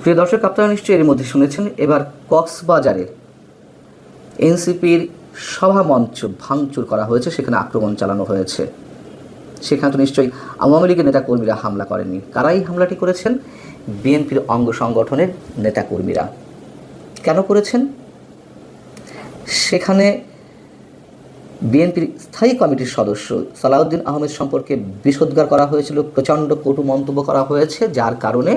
প্রিয় দর্শক, আপনারা নিশ্চয়ই এর মধ্যে শুনেছেন, এবার কক্সবাজারে এনসিপির সভামঞ্চ ভাঙচুর করা হয়েছে, সেখানে আক্রমণ চালানো হয়েছে। সেখানে তো নিশ্চয়ই আওয়ামী লীগের নেতাকর্মীরা হামলা করেননি। কারাই হামলাটি করেছেন? বিএনপির অঙ্গ সংগঠনের নেতাকর্মীরা। কেন করেছেন? সেখানে বিএনপির স্থায়ী কমিটির সদস্য সালাউদ্দিন আহমেদ সম্পর্কে বিষোদ্গার করা হয়েছিল, প্রচণ্ড কটু মন্তব্য করা হয়েছে, যার কারণে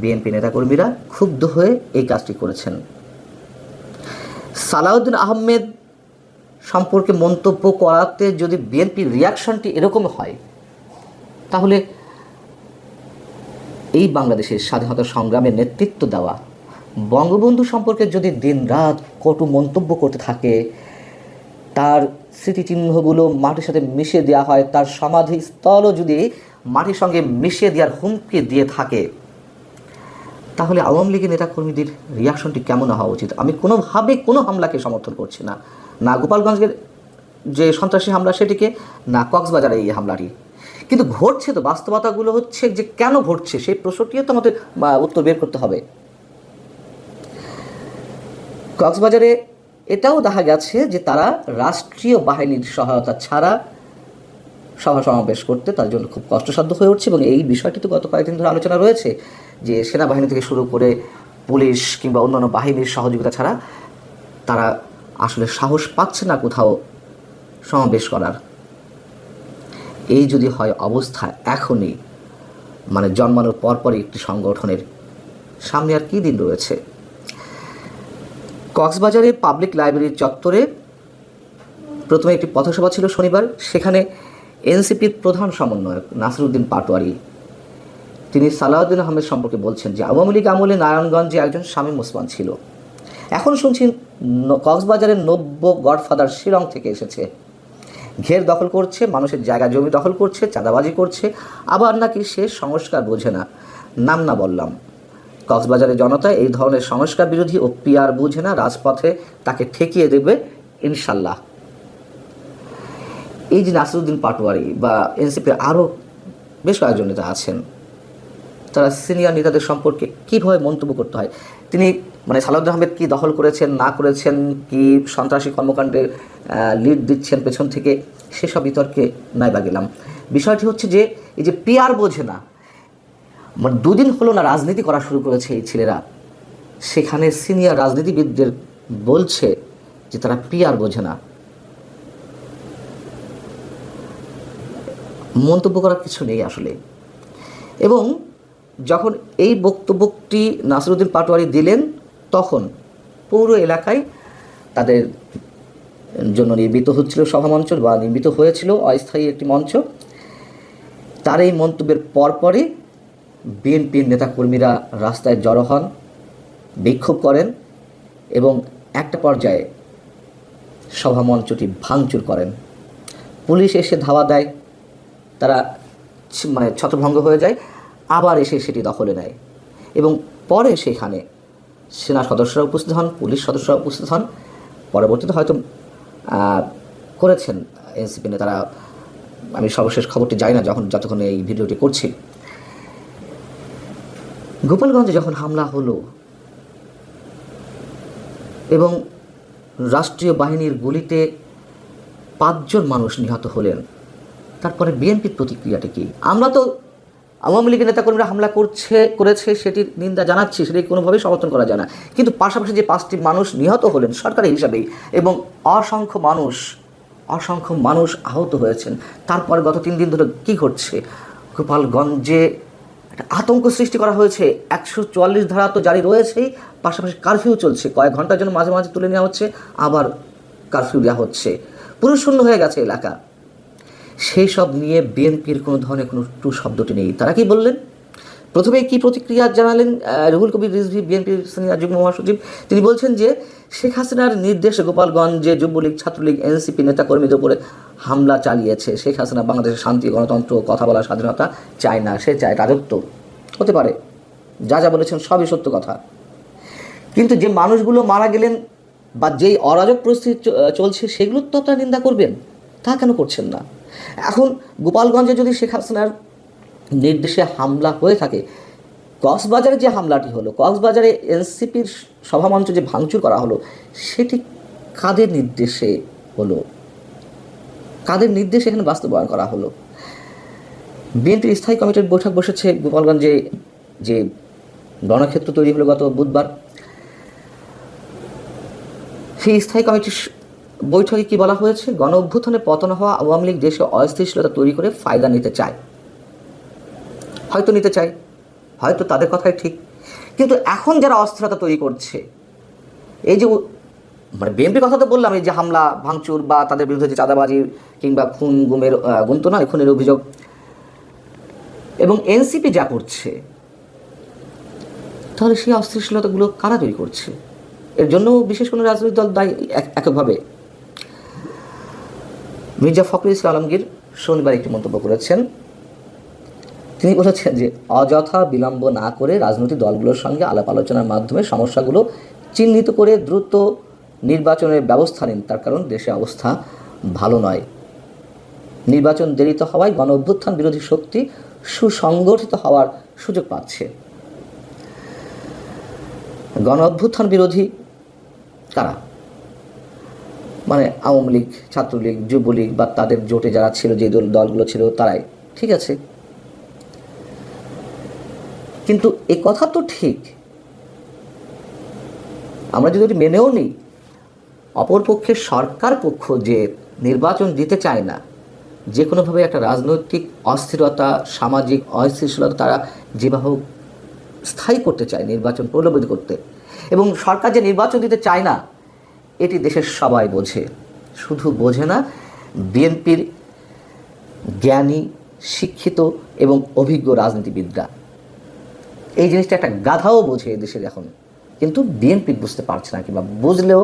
বিএনপি নেতাকর্মীরা ক্ষুব্ধ হয়ে এই কাজটি করেছেন। সালাউদ্দিন আহমেদ সম্পর্কে মন্তব্য করাতে যদি বিএনপির রিয়াকশনটি এরকম হয়, তাহলে এই বাংলাদেশের স্বাধীনতা সংগ্রামের নেতৃত্ব দেওয়া, বঙ্গবন্ধু সম্পর্কে যদি দিনরাত কটু মন্তব্য করতে থাকে, তার স্মৃতিচিহ্নগুলো মাটির সাথে মিশিয়ে দেওয়া হয়, তার সমাধিস্থলও যদি মাটির সঙ্গে মিশিয়ে দেওয়ার হুমকি দিয়ে থাকে তাহলে আওয়ামী লীগের নেতাকর্মীদের রিয়াকশনটি কেমন হওয়া উচিত? আমি কোনোভাবে কোনো হামলাকে সমর্থন করছি না। না গোপালগঞ্জের যে সন্ত্রাসী হামলা, সেটিকে না কক্সবাজারে এই হামলাটি। কিন্তু ঘটছে তো, বাস্তবতাগুলো হচ্ছে যে কেন ঘটছে, সেই প্রশ্নটিও তো আমাদের উত্তর বের করতে হবে। কক্সবাজারে এটাও দেখা গেছে যে তারা রাষ্ট্রীয় বাহিনীর সহায়তা ছাড়া সভা সমাবেশ করতে তার জন্য খুব কষ্টসাধ্য হয়ে উঠছে এবং এই বিষয়টি তো গত কয়েকদিন ধরে আলোচনা রয়েছে। যে সেনাবাহিনী থেকে শুরু করে পুলিশ কিংবা অন্যান্য বাহিনীর সহযোগিতা ছাড়া তারা আসলে সাহস পাচ্ছে না কোথাও সমাবেশ করার। এই যদি হয় অবস্থা এখনই মানে জন্মানোর পরপরই একটি সংগঠনের সামনে আর কী দিন রয়েছে? কক্সবাজারের পাবলিক লাইব্রেরির চত্বরে প্রথমে একটি পথসভা ছিল শনিবার, সেখানে এনসিপির প্রধান সমন্বয়ক নাসিরুদ্দিন পাটোয়ারি তিনি সালাউদ্দিন আহমেদ সম্পর্কে বলছেন যে আওয়ামী লীগ আমলে নারায়ণগঞ্জে একজন স্বামী মুসমান ছিল। এখন শুনছি কক্সবাজারের নব্য গডফাদার শিলং থেকে এসেছে। ঘের দখল করছে, মানুষের জায়গা, জমি দখল করছে, চাঁদাবাজি করছে, আবার নাকি সে সংস্কার বোঝে না। নাম না বললাম। কক্সবাজারের জনতা এই ধরনের সংস্কার বিরোধী ও পিয়ার বুঝে না, রাজপথে তাকে ঠেকিয়ে দেবে ইনশাল্লাহ। এই যে নাসিরুদ্দিন পাটোয়ারি বা এনসিপির আরও বেশ কয়েকজন নেতা আছেন। তারা সিনিয়র নেতাদের সম্পর্কে কীভাবে মন্তব্য করতে হয়? তিনি মানে সালাউদ্দিন আহমেদ কী দখল করেছেন, না করেছেন, কি সন্ত্রাসী কর্মকাণ্ডে লিড দিচ্ছেন পেছন থেকে, সেসব বিতর্কে নাই বা গেলাম। বিষয়টি হচ্ছে যে, এই যে পিয়ার বোঝে না মানে দুদিন হলো না রাজনীতি করা শুরু করেছে এই ছেলেরা। সেখানে সিনিয়র রাজনীতিবিদদের বলছে যে তারা পিয়ার বোঝে না। মন্তব্য করার কিছু নেই আসলে। এবং যখন এই বক্তব্যটি নাসিরুদ্দিন পাটোয়ারি দিলেন, তখন পৌর এলাকায় তাদের জন্য নির্মিত হচ্ছিল সভামঞ্চ বা নির্মিত হয়েছিল অস্থায়ী একটি মঞ্চ। তার এই মন্তব্যের পরপরই বিএনপির নেতাকর্মীরা রাস্তায় জড়ো হন, বিক্ষোভ করেন এবং একটা পর্যায়ে সভামঞ্চটি ভাঙচুর করেন। পুলিশ এসে ধাওয়া দেয়, তারা মানে ছত্রভঙ্গ হয়ে যায়। আবার এসে সেটি দখলে নেয়। এবং পরে সেখানে সেনা সদস্যরা উপস্থিত হন, পুলিশ সদস্যরা উপস্থিত হন। পরবর্তীতে হয়তো করেছেন এনসিপি নেতারা। আমি সর্বশেষ খবরটি যাই না যখন, যতক্ষণ এই ভিডিওটি করছি। গোপালগঞ্জে যখন হামলা হলো এবং রাষ্ট্রীয় বাহিনীর গুলিতে পাঁচজন মানুষ নিহত হলেন, তারপরে বিএনপির প্রতিক্রিয়াটা কি? আমরা তো আওয়ামী লীগের নেতাকর্মীরা হামলা করছে, করেছে সেটির নিন্দা জানাচ্ছি সেটি কোনোভাবেই সমর্থন করা যায় না। কিন্তু পাশাপাশি যে পাঁচটি মানুষ নিহত হলেন সরকারি হিসাবেই এবং অসংখ্য মানুষ অসংখ্য মানুষ আহত হয়েছেন, তারপরে গত তিন দিন ধরে কী ঘটছে? গোপালগঞ্জে একটা আতঙ্ক সৃষ্টি করা হয়েছে, একশো চুয়াল্লিশ ধারা তো জারি রয়েছেই, পাশাপাশি কারফিউ চলছে, কয়েক ঘণ্টার জন্য মাঝে মাঝে তুলে নেওয়া হচ্ছে, আবার কারফিউ দেওয়া হচ্ছে। পুরুষ শূন্য হয়ে গেছে এলাকা। সেই সব নিয়ে বিএনপির কোনো ধরনের কোনো টু শব্দটি নেই। তারা কি বললেন? প্রথমে কি প্রতিক্রিয়া জানালেন রুহুল কবির রিজভি, বিএনপির সিনিয়র যুগ্ম মহাসচিব? তিনি বলছেন যে, শেখ হাসিনার নির্দেশে গোপালগঞ্জে যুবলীগ, ছাত্রলীগ, এনসিপি নেতাকর্মীদের উপরে হামলা চালিয়েছে, শেখ হাসিনা বাংলাদেশের শান্তি, গণতন্ত্র, কথা বলার স্বাধীনতা চায় না, সে চায় রাজত্ব। হতে পারে, যা যা বলেছেন সবই সত্য কথা। কিন্তু যে মানুষগুলো মারা গেলেন বা যেই অরাজক পরিস্থিতি চলছে সেগুলোর তো আপনারা নিন্দা করবেন। তা কেন করছেন না? এখন গোপালগঞ্জে যদি শেখ হাসিনার নির্দেশে হামলা হয়ে থাকে, কক্সবাজারে যে হামলাটি হলো, কক্সবাজারে এনসিপির সভামঞ্চ যে ভাঙচুর করা হলো, সেটি কাদের নির্দেশে হলো? কাদের নির্দেশে এখানে বাস্তবায়ন করা হলো? বিএনপির স্থায়ী কমিটির বৈঠক বসেছে গোপালগঞ্জে যে রণক্ষেত্র তৈরি হলো গত বুধবার। সেই স্থায়ী কমিটির বৈঠকে কি বলা হয়েছে? গণ অভ্যুত্থানে পতন হওয়া আওয়ামী লীগ দেশে অস্থিতিশীলতা তৈরি করে ফায়দা নিতে চায়। হয়তো নিতে চায়, হয়তো তাদের কথাই ঠিক। কিন্তু এখন যারা অস্থিরতা তৈরি করছে, এই যে মানে বিএনপির কথা তো বললাম, এই যে হামলা, ভাঙচুর বা তাদের বিরুদ্ধে যে চাঁদাবাজি কিংবা খুন গুমের গুণ তো নয় খুনের অভিযোগ। এবং এনসিপি যা করছে, তাহলে সেই অস্থিতিশীলতাগুলো কারা তৈরি করছে? এর জন্য বিশেষ কোনো রাজনৈতিক দল দায়ী এক- এককভাবে? মির্জা ফখরুল ইসলাম আলমগীর শনিবার একটি মন্তব্য করেছেন। তিনি বলেছেন যে, অযথা বিলম্ব না করে রাজনৈতিক দলগুলোর সঙ্গে আলাপ আলোচনার মাধ্যমে সমস্যাগুলো চিহ্নিত করে দ্রুত নির্বাচনের ব্যবস্থা নিন। তার কারণ দেশে অবস্থা ভালো নয়। নির্বাচন দেরিতে হওয়ায় গণ অভ্যুত্থান বিরোধী শক্তি সুসংগঠিত হওয়ার সুযোগ পাচ্ছে। গণ অভ্যুত্থান বিরোধী কারা? মানে আওয়ামী লীগ, ছাত্রলীগ, যুবলীগ বা তাদের জোটে যারা ছিল, যে দল দলগুলো ছিল, তারাই। ঠিক আছে? কিন্তু এ কথা তো ঠিক। আমরা যদি মেনেও নিই অপরপক্ষে সরকার পক্ষ যে নির্বাচন দিতে চায় না, যে কোনোভাবে একটা রাজনৈতিক অস্থিরতা, সামাজিক অস্থিতিশীলতা তারা যেভাবে স্থায়ী করতে চায়, নির্বাচন প্রলোভিত করতে। এবং সরকার যে নির্বাচন দিতে চায় না এটি দেশের সবাই বোঝে। শুধু বোঝে না, বিএনপির জ্ঞানী, শিক্ষিত এবং অভিজ্ঞ রাজনীতিবিদরা। এই জিনিসটা একটা গাধাও বোঝে দেশের এখন। কিন্তু বিএনপি বুঝতে পারছে না কিংবা বুঝলেও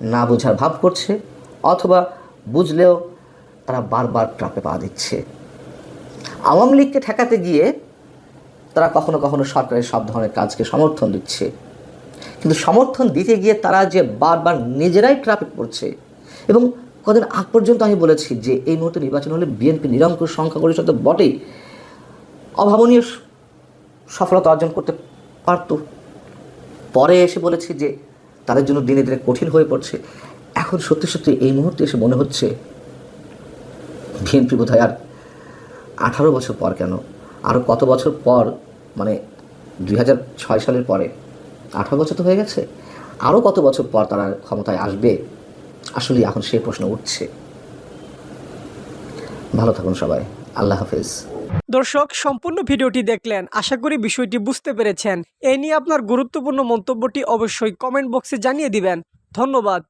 না বোঝার ভাব করছে, অথবা বুঝলেও তারা বারবার ট্রাপে পা দিচ্ছে। আওয়ামী লীগকে ঠেকাতে গিয়ে তারা কখনো কখনো সরকারের সব ধরনের কাজকে সমর্থন দিচ্ছে। কিন্তু সমর্থন দিতে গিয়ে তারা যে বারবার নিজেরাই ট্রাপে পড়ছে এবং কদিন আগ পর্যন্ত আমি বলেছি যে এই মুহূর্তে নির্বাচন হলে বিএনপি নিরঙ্কুশ সংখ্যাগরিষ্ঠতা বটেই। অভাবনীয় সফলতা অর্জন করতে পারত। পরে এসে বলেছি যে তাদের জন্য দিনে দিনে কঠিন হয়ে পড়ছে। এখন সত্যি সত্যি এই মুহূর্তে এসে মনে হচ্ছে বিএনপি বোধহয় আর আঠারো বছর পর কেন? আরও কত বছর পর মানে দুই হাজার ছয় সালের পরে আঠারো বছর তো হয়ে গেছে। আরও কত বছর পর তারা ক্ষমতায় আসবে? আসলে এখন সেই প্রশ্ন উঠছে। ভালো থাকুন সবাই। আল্লাহ হাফেজ। দর্শক, সম্পূর্ণ ভিডিওটি দেখলেন। আশা করি বিষয়টি বুঝতে পেরেছেন। এ নিয়ে আপনার গুরুত্বপূর্ণ মন্তব্যটি অবশ্যই কমেন্ট বক্সে জানিয়ে দিবেন। ধন্যবাদ।